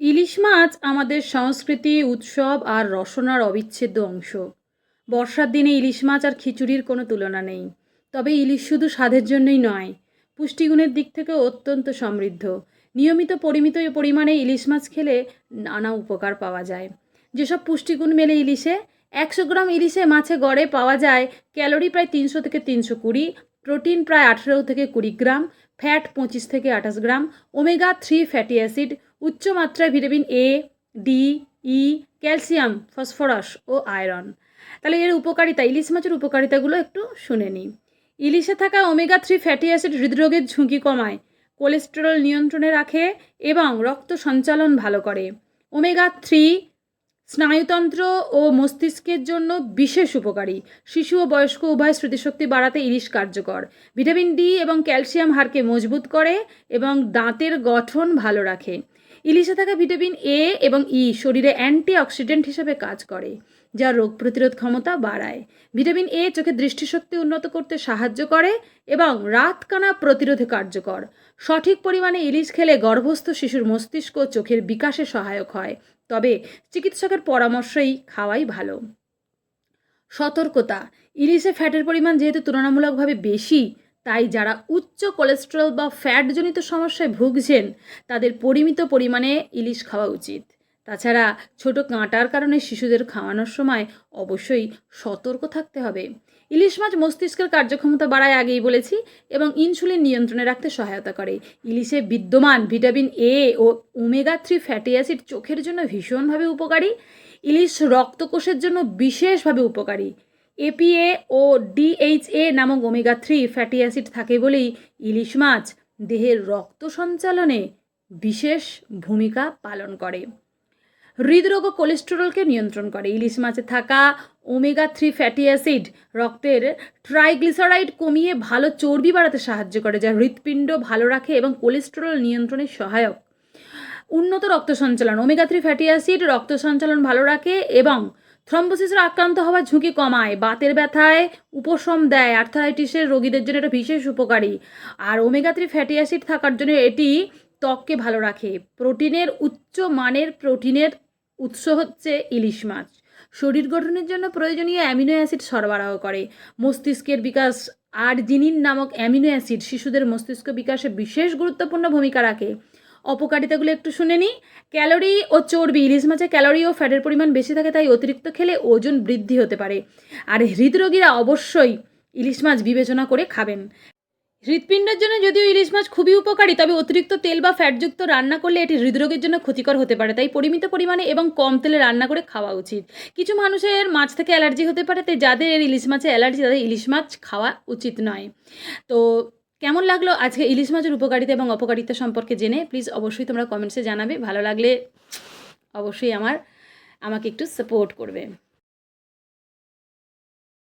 ইলিশ মাছ আমাদের সংস্কৃতি, উৎসব আর রসনার অবিচ্ছেদ্য অংশ। বর্ষার দিনে ইলিশ মাছ আর খিচুড়ির কোনো তুলনা নেই। তবে ইলিশ শুধু স্বাদের জন্যই নয়, পুষ্টিগুণের দিক থেকে অত্যন্ত সমৃদ্ধ। নিয়মিত পরিমিত পরিমাণে ইলিশ মাছ খেলে নানা উপকার পাওয়া যায়। যেসব পুষ্টিগুণ মেলে ইলিশে, একশো গ্রাম ইলিশে মাছে গড়ে পাওয়া যায় ক্যালোরি প্রায় তিনশো থেকে তিনশো কুড়ি, প্রোটিন প্রায় আঠেরো থেকে কুড়ি গ্রাম, ফ্যাট পঁচিশ থেকে আঠাশ gram, omega three fatty acid উচ্চ মাত্রায় vitamin A D E calcium, phosphorus O iron. তাহলে এর উপকারিতা, ইলিশ মাছের উপকারিতাগুলো একটু শুনে নিই। ইলিশে থাকা ওমেগা থ্রি ফ্যাটি অ্যাসিড হৃদরোগের ঝুঁকি কমায় কোলেস্টেরল নিয়ন্ত্রণে রাখে এবং রক্ত সঞ্চালন ভালো করে। ওমেগা থ্রি স্নায়ুতন্ত্র ও মস্তিষ্কের জন্য বিশেষ উপকারী। শিশু ও বয়স্ক উভয় স্মৃতিশক্তি বাড়াতে ইলিশ কার্যকর। ভিটামিন ডি এবং ক্যালসিয়াম হাড়কে মজবুত করে এবং দাঁতের গঠন ভালো রাখে। ইলিশে থাকা ভিটামিন এ এবং ই শরীরে অ্যান্টিঅক্সিডেন্ট হিসেবে কাজ করে, যা রোগ প্রতিরোধ ক্ষমতা বাড়ায়। ভিটামিন এ চোখের দৃষ্টিশক্তি উন্নত করতে সাহায্য করে এবং রাতকানা প্রতিরোধে কার্যকর। সঠিক পরিমাণে ইলিশ খেলে গর্ভস্থ শিশুর মস্তিষ্ক চোখের বিকাশে সহায়ক হয়, তবে চিকিৎসকের পরামর্শই খাওয়াই ভালো। সতর্কতা। ইলিশে ফ্যাটের পরিমাণ যেহেতু তুলনামূলকভাবে বেশি তাই যারা উচ্চ কোলেস্টেরল বা ফ্যাটজনিত সমস্যায় ভুগছেন, তাদের পরিমিত পরিমাণে ইলিশ খাওয়া উচিত। তাছাড়া ছোট কাঁটার কারণে শিশুদের খাওয়ানোর সময় অবশ্যই সতর্ক থাকতে হবে। ইলিশ মাছ মস্তিষ্কের কার্যক্ষমতা বাড়ায় আগেই বলেছি এবং ইনসুলিন নিয়ন্ত্রণে রাখতে সহায়তা করে। ইলিশে বিদ্যমান ভিটামিন এ ও ওমেগা থ্রি ফ্যাটি অ্যাসিড চোখের জন্য ভীষণভাবে উপকারী। ইলিশ রক্তকোষের জন্য বিশেষভাবে উপকারী। এপিএ ও ডিএইচএ নামক ওমেগা থ্রি ফ্যাটি অ্যাসিড থাকে বলেই ইলিশ মাছ দেহের রক্ত সঞ্চালনে বিশেষ ভূমিকা পালন করে। হৃদরোগ ও কোলেস্টেরলকে নিয়ন্ত্রণ করে। ইলিশ মাছে থাকা ওমেগা থ্রি ফ্যাটি অ্যাসিড রক্তের ট্রাইগ্লিসারাইড কমিয়ে ভালো চর্বি বাড়াতে সাহায্য করে, যা হৃৎপিণ্ড ভালো রাখে এবং কোলেস্টেরল নিয়ন্ত্রণে সহায়ক। উন্নত রক্ত সঞ্চালন। ওমেগা থ্রি ফ্যাটি অ্যাসিড রক্ত সঞ্চালন ভালো রাখে এবং থ্রম্বোসিসের আক্রান্ত হওয়ার ঝুঁকি কমায়, বাতের ব্যথায় উপশম দেয়, আর্থারাইটিসের রোগীদের জন্য এটা বিশেষ উপকারী। আর ওমেগা থ্রি ফ্যাটি অ্যাসিড থাকার জন্য এটি ত্বককে ভালো রাখে। প্রোটিনের উচ্চ মানের প্রোটিনের উৎস হচ্ছে ইলিশ মাছ। শরীর গঠনের জন্য প্রয়োজনীয় অ্যামিনো অ্যাসিড সরবরাহ করে। মস্তিষ্কের বিকাশ আর জিনিন নামক অ্যামিনো অ্যাসিড শিশুদের মস্তিষ্ক বিকাশে বিশেষ গুরুত্বপূর্ণ ভূমিকা রাখে। অপকারিতাগুলো একটু শুনে নিই। ক্যালোরি ও চর্বি, ইলিশ মাছে ক্যালোরি ও ফ্যাটের পরিমাণ বেশি থাকে, তাই অতিরিক্ত খেলে ওজন বৃদ্ধি হতে পারে। আর হৃদরোগীরা অবশ্যই ইলিশ মাছ বিবেচনা করে খাবেন। হৃৎপিণ্ডের জন্য যদিও ইলিশ মাছ খুবই উপকারী, তবে অতিরিক্ত তেল বা ফ্যাটযুক্ত রান্না করলে এটি হৃদরোগের জন্য ক্ষতিকর হতে পারে, তাই পরিমিত পরিমাণে এবং কম তেলে রান্না করে খাওয়া উচিত। কিছু মানুষের মাছ থেকে অ্যালার্জি হতে পারে, তাই যাদের ইলিশ মাছে অ্যালার্জি, তাদের ইলিশ মাছ খাওয়া উচিত নয়। তো কেমন লাগল আজকে ইলিশ মাছের উপকারিতা এবং অপকারিতা সম্পর্কে জেনে? প্লিজ অবশ্যই তোমরা কমেন্টসে জানাবে। ভালো লাগলে অবশ্যই আমার, আমাকে একটু সাপোর্ট করবে।